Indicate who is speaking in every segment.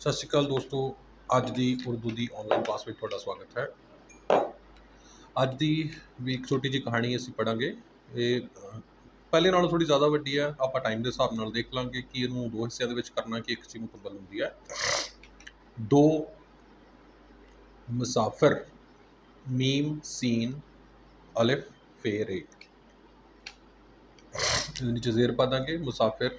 Speaker 1: ਸਤਿ ਸ਼੍ਰੀ ਅਕਾਲ ਦੋਸਤੋ, ਅੱਜ ਦੀ ਉਰਦੂ ਦੀ ਆਨਲਾਈਨ ਕਲਾਸ ਵਿੱਚ ਤੁਹਾਡਾ ਸਵਾਗਤ ਹੈ। ਅੱਜ ਦੀ ਵੀ ਇੱਕ ਛੋਟੀ ਜਿਹੀ ਕਹਾਣੀ ਅਸੀਂ ਪੜਾਂਗੇ ਇਹ ਪਹਿਲੇ ਨਾਲੋਂ ਥੋੜੀ ਜ਼ਿਆਦਾ ਵੱਡੀ ਹੈ। ਆਪਾਂ ਟਾਈਮ ਦੇ ਹਿਸਾਬ ਨਾਲ ਦੇਖ ਲਾਂਗੇ ਕਿ ਇਹਨੂੰ ਦੋ ਹਿੱਸਿਆਂ ਦੇ ਵਿੱਚ ਕਰਨਾ ਕਿ ਇੱਕ ਚੀਜ਼ ਮੁਕੱਬਲ ਹੁੰਦੀ ਹੈ। ਦੋ, ਮੁਸਾਫਿਰ, ਮੀਮ, ਸੀਨ, ਅਲਿਫ, ਫੇਰ, ਏ। ਇਹਦੇ ਨੀਚੇ ਜ਼ੇਰ ਪਾ ਦਾਂਗੇ, ਮੁਸਾਫਿਰ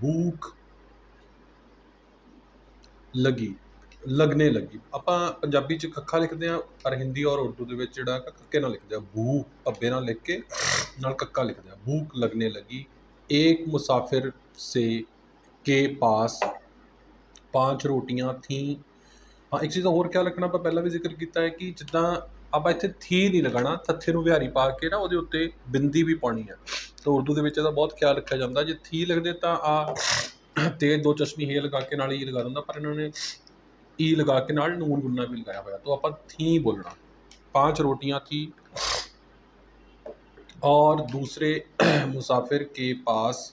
Speaker 1: ਭੂਖ ਲੱਗੀ ਲੱਗਣੇ ਲੱਗੀ। ਆਪਾਂ ਪੰਜਾਬੀ ਚ ਖੱਖਾ ਲਿਖਦੇ ਆ ਪਰ ਹਿੰਦੀ ਔਰ ਉਰਦੂ ਦੇ ਵਿੱਚ ਜਿਹੜਾ ਕੱਕੇ ਨਾਲ ਲਿਖਦੇ ਆ? ਭੂ ਪੱਬੇ ਨਾਲ ਲਿਖ ਕੇ ਨਾਲ ਕੱਕਾ ਲਿਖਦੇ ਆ। ਭੂਖ ਲੱਗਣੇ ਲੱਗੀ। ਇੱਕ ਮੁਸਾਫਿਰ ਸੇ ਕੇ ਪਾਸ ਪੰਜ ਰੋਟੀਆਂ, ਥੀ। ਹਾਂ, ਇੱਕ ਚੀਜ਼ ਹੋਰ ਖਿਆਲ ਰੱਖਣਾ ਆਪਾਂ ਪਹਿਲਾਂ ਵੀ ਜ਼ਿਕਰ ਕੀਤਾ ਹੈ ਕਿ ਜਿੱਦਾਂ ਆਪਾਂ ਇੱਥੇ ਥੀ ਨਹੀਂ ਲਗਾਣਾ ਥੱਥੇ ਨੂੰ ਵਿਹਾਰੀ ਪਾ ਕੇ ਨਾ ਉਹਦੇ ਉੱਤੇ ਬਿੰਦੀ ਵੀ ਪਾਉਣੀ ਹੈ। ਤਾਂ ਉਰਦੂ ਦੇ ਵਿੱਚ ਇਹਦਾ ਬਹੁਤ ਖਿਆਲ ਰੱਖਿਆ ਜਾਂਦਾ, ਜੇ ਥੀ ਲੱਗਦੇ ਤਾਂ ਆ ਤੇਜ਼ ਦੋ ਚਸ਼ਮੀ ਹੇ ਲਗਾ ਕੇ ਨਾਲ ਹੀ ਲਗਾ ਦਿੰਦਾ, ਪਰ ਇਹਨਾਂ ਨੇ ਈ ਲਗਾ ਕੇ ਨਾਲ ਨੂਨ ਗੁੰਨਾ ਵੀ ਲਗਾਇਆ ਹੋਇਆ। ਤਾਂ ਆਪਾਂ ਥੀ ਬੋਲਣਾ। ਪੰਜ ਰੋਟੀਆਂ, ਥੀ। ਔਰ ਦੂਸਰੇ ਮੁਸਾਫਿਰ ਕੇ ਪਾਸ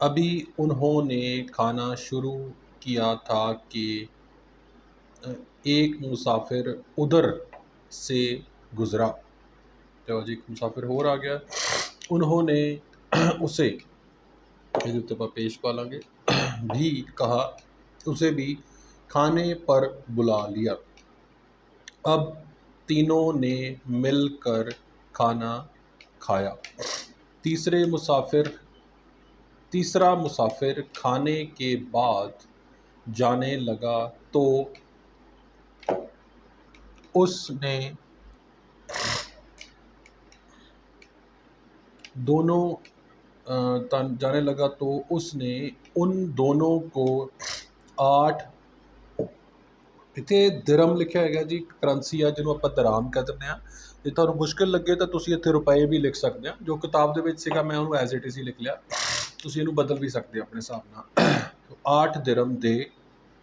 Speaker 1: ابھی انہوں نے کھانا شروع کیا تھا کہ ایک مسافر ادھر سے گزرا۔ جو جی مسافر ہو رہا گیا۔ انہوں نے اسے یعنی ارتبا پیش پالا گے، بھی کہا، اسے بھی کھانے پر بلا لیا۔ اب تینوں نے مل کر کھانا کھایا۔ تیسرے مسافر تیسرا مسافر کھانے کے بعد جانے لگا تو اس نے دونوں جانے لگا تو اس نے ان دونوں کو آٹھ، اتنے درم لکھا ہے گا جی کرنسی ہے جن کو اپنا درام کہہ دیں جی، تک مشکل لگے تو اتنے روپئے بھی لکھ سکتے ہیں، جو کتاب کے میں انہوں نے ایز اٹ از ہی لکھ لیا۔ ਤੁਸੀਂ ਇਹਨੂੰ ਬਦਲ ਵੀ ਸਕਦੇ ਹੋ ਆਪਣੇ ਹਿਸਾਬ ਨਾਲ ਆਠ ਦਿਰਮ ਦੇ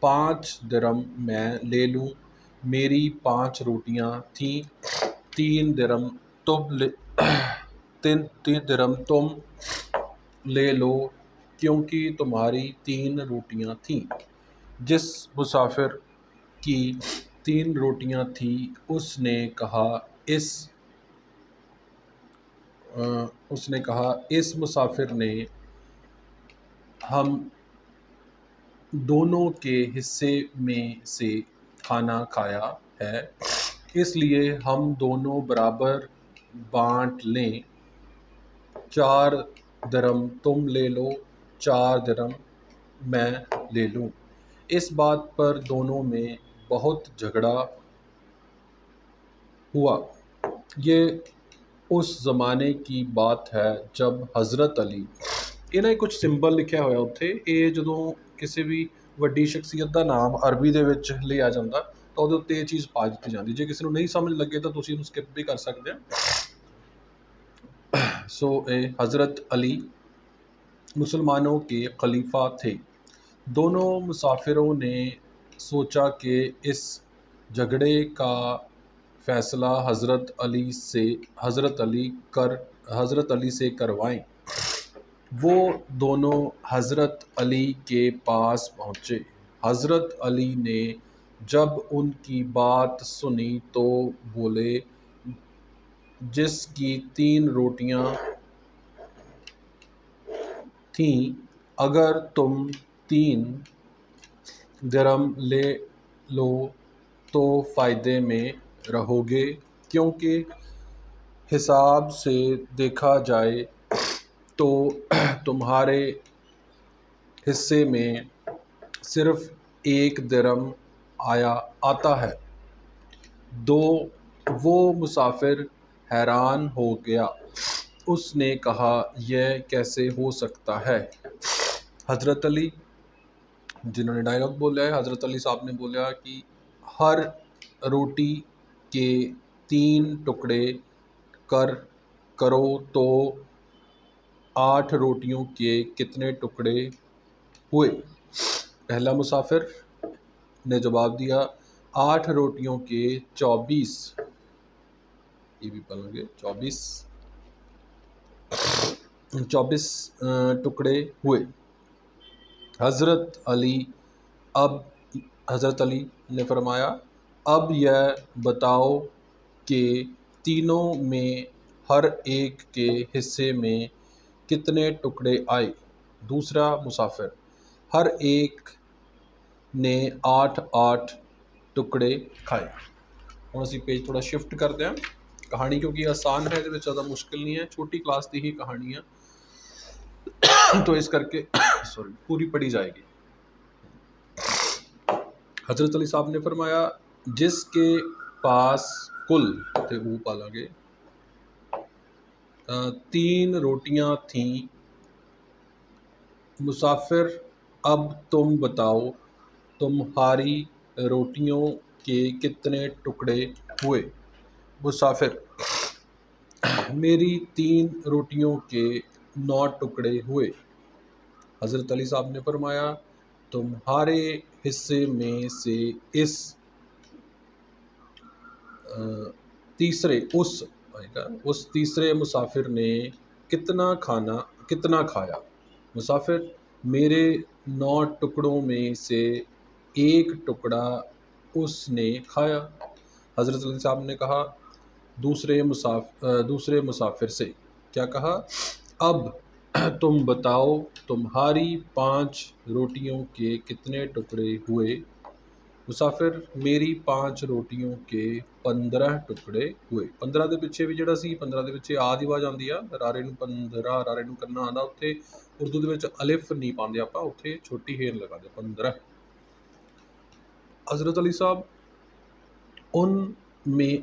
Speaker 1: پانچ درم میں لے لوں۔ میری پانچ روٹیاں تھیں۔ تین درم تم تین تین درم تم لے لو، کیونکہ تمہاری تین روٹیاں تھیں۔ جس مسافر کی تین روٹیاں تھیں، اس نے کہا، اس اس نے کہا، اس مسافر نے ہم دونوں کے حصے میں سے کھانا کھایا ہے۔ اس لیے ہم دونوں برابر بانٹ لیں۔ چار درم تم لے لو، چار درم میں لے لوں۔ اس بات پر دونوں میں بہت جھگڑا ہوا۔ یہ اس زمانے کی بات ہے جب حضرت علی ਇਹਦਾ ਹੀ ਕੁਝ ਸਿੰਬਲ ਲਿਖਿਆ ਹੋਇਆ ਉੱਥੇ، ਇਹ ਜਦੋਂ ਕਿਸੇ ਵੀ ਵੱਡੀ ਸ਼ਖਸੀਅਤ ਦਾ ਨਾਮ ਅਰਬੀ ਦੇ ਵਿੱਚ ਲਿਆ ਜਾਂਦਾ، ਤਾਂ ਉਹਦੇ ਉੱਤੇ ਇਹ ਚੀਜ਼ ਪਾ ਦਿੱਤੀ ਜਾਂਦੀ। ਜੇ ਕਿਸੇ ਨੂੰ ਨਹੀਂ ਸਮਝ ਲੱਗੇ ਤਾਂ ਤੁਸੀਂ ਇਹਨੂੰ ਸਕਿਪ ਵੀ ਕਰ ਸਕਦੇ ਹੋ। ਸੋ ਇਹ حضرت علی مسلمانوں کے خلیفہ تھے دونوں مسافروں نے سوچا کہ اس جھگڑے کا فیصلہ حضرت علی سے حضرت علی کر حضرت علی سے کروائیں وہ دونوں حضرت علی کے پاس پہنچے۔ حضرت علی نے جب ان کی بات سنی تو بولے، جس کی تین روٹیاں تھیں، اگر تم تین درم لے لو تو فائدے میں رہو گے، کیونکہ حساب سے دیکھا جائے تو تمہارے حصے میں صرف ایک درم آیا، آتا ہے۔ دو، وہ مسافر حیران ہو گیا۔ اس نے کہا، یہ کیسے ہو سکتا ہے؟ حضرت علی، جنہوں نے ڈائلاگ بولا ہے، حضرت علی صاحب نے بولا کہ ہر روٹی کے تین ٹکڑے کر، کرو تو آٹھ روٹیوں کے کتنے ٹکڑے ہوئے؟ پہلا مسافر نے جواب دیا، آٹھ روٹیوں کے چوبیس۔ یہ بھی پڑھیں گے، چوبیس۔ چوبیس ٹکڑے ہوئے۔ حضرت علی، اب، حضرت علی نے فرمایا، اب یہ بتاؤ کہ تینوں میں ہر ایک کے حصے میں کتنے ٹکڑے آئے؟ دوسرا مسافر، ہر ایک نے آٹھ آٹھ ٹکڑے کھائے۔ ہوں اسی پیج تھوڑا شفٹ کرتے ہیں۔ کہانی کیونکہ آسان ہے یہ زیادہ مشکل نہیں ہے۔ چھوٹی کلاس دی ہی کہانیاں۔ تو اس کر کے سوری پوری پڑھی جائے گی۔ حضرت علی صاحب نے فرمایا، جس کے پاس کل، تھے وہ پالا گے تین روٹیاں تھیں مسافر اب تم بتاؤ تمہاری روٹیوں کے کتنے ٹکڑے ہوئے مسافر میری تین روٹیوں کے نو ٹکڑے ہوئے حضرت علی صاحب نے فرمایا تمہارے حصے میں سے اس تیسرے اس اس تیسرے مسافر نے کتنا کھانا، کتنا کھایا؟ مسافر، میرے نو ٹکڑوں میں سے ایک ٹکڑا اس نے کھایا۔ حضرت علی صاحب نے کہا، دوسرے مسافر دوسرے مسافر سے۔ کیا کہا؟ اب تم بتاؤ تمہاری پانچ روٹیوں کے کتنے ٹکڑے ہوئے؟ ਮੁਸਾਫਿਰ ਮੇਰੀ ਪੰਜ ਰੋਟੀਆਂ ਕੇ 15 ਟੁਕੜੇ ਹੋਏ। 15 ਦੇ ਪਿੱਛੇ ਵੀ ਜਿਹੜਾ ਸੀ 15 ਦੇ ਪਿੱਛੇ ਆ ਦੀ ਆਵਾਜ਼ ਆਉਂਦੀ ਆ। ਰਾਰੇ ਨੂੰ 15 ਰਾਰੇ ਨੂੰ ਕੰਨਾ ਆਉਂਦਾ। ਉੱਥੇ ਉਰਦੂ ਦੇ ਵਿੱਚ ਅਲਿਫ ਨਹੀਂ ਪਾਉਂਦੇ ਆਪਾਂ, ਉੱਥੇ ਛੋਟੀ ਹੇਨ ਲਗਾਉਂਦੇ 15 ਹਜ਼ਰਤ ਅਲੀ ਸਾਹਿਬ, ਉਨ ਮੇ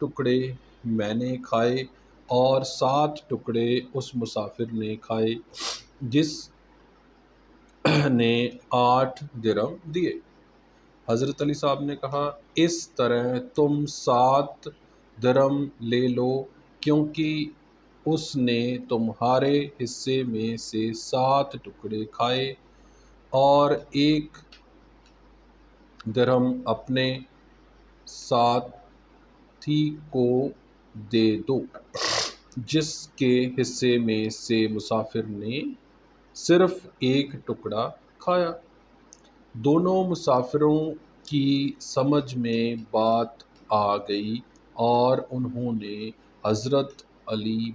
Speaker 1: ਟੁਕੜੇ میں نے کھائے اور سات ٹکڑے اس مسافر نے کھائے جس نے آٹھ درم دیے۔ حضرت علی صاحب نے کہا، اس طرح تم سات درم لے لو کیونکہ اس نے تمہارے حصے میں سے سات ٹکڑے کھائے اور ایک درم اپنے ساتھی کو دے دو۔ جس کے حصے میں سے مسافر نے صرف ایک ٹکڑا کھایا۔ دونوں مسافروں کی سمجھ میں بات آ گئی اور انہوں نے حضرت علی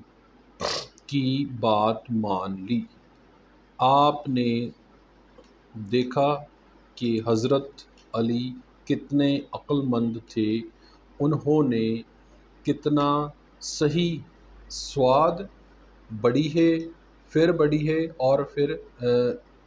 Speaker 1: کی بات مان لی۔ آپ نے دیکھا کہ حضرت علی کتنے عقلمند تھے۔ انہوں نے ਕਿਤਨਾ ਸਹੀ ਸਵਾਦ ਬੜੀ ਹੈ, ਫਿਰ ਬੜੀ ਹੈ ਔਰ ਫਿਰ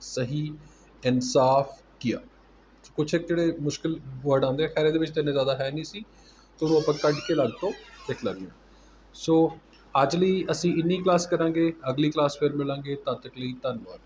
Speaker 1: ਸਹੀ ਇਨਸਾਫ ਕੀਆ। ਕੁਛ ਇੱਕ ਜਿਹੜੇ ਮੁਸ਼ਕਲ ਵਰਡ ਆਉਂਦੇ ਆ, ਖੈਰ ਇਹਦੇ ਵਿੱਚ ਤਾਂ ਇੰਨੇ ਜ਼ਿਆਦਾ ਹੈ ਨਹੀਂ ਸੀ, ਤੋਂ ਉਹਨੂੰ ਆਪਾਂ ਕੱਢ ਕੇ ਲੱਗ ਤੋਂ ਲਿਖ ਲਾਂਗੇ ਸੋ ਅੱਜ ਲਈ ਅਸੀਂ ਇੰਨੀ ਕਲਾਸ ਕਰਾਂਗੇ, ਅਗਲੀ ਕਲਾਸ ਫਿਰ ਮਿਲਾਂਗੇ, ਤਦ ਤੱਕ ਲਈ ਧੰਨਵਾਦ।